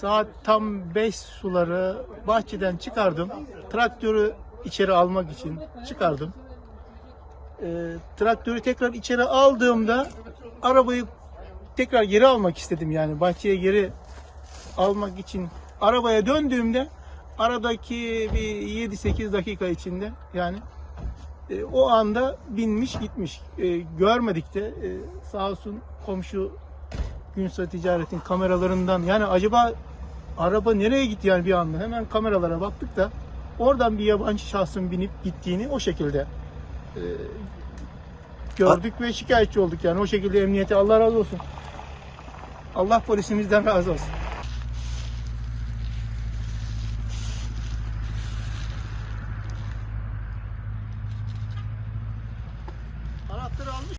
saat tam 5 suları bahçeden çıkardım. Traktörü içeri almak için çıkardım. Ee, traktörü tekrar içeri aldığımda arabayı tekrar geri almak istedim yani bahçeye geri almak için arabaya döndüğümde aradaki bir 7-8 dakika içinde yani e, o anda binmiş gitmiş. E, görmedik de e, sağ olsun komşu Günsat Ticaret'in kameralarından yani acaba araba nereye gitti yani bir anda hemen kameralara baktık da oradan bir yabancı şahsın binip gittiğini o şekilde e, gördük ve şikayetçi olduk yani o şekilde emniyete Allah razı olsun. Allah polisimizden razı olsun. Anahtarı almış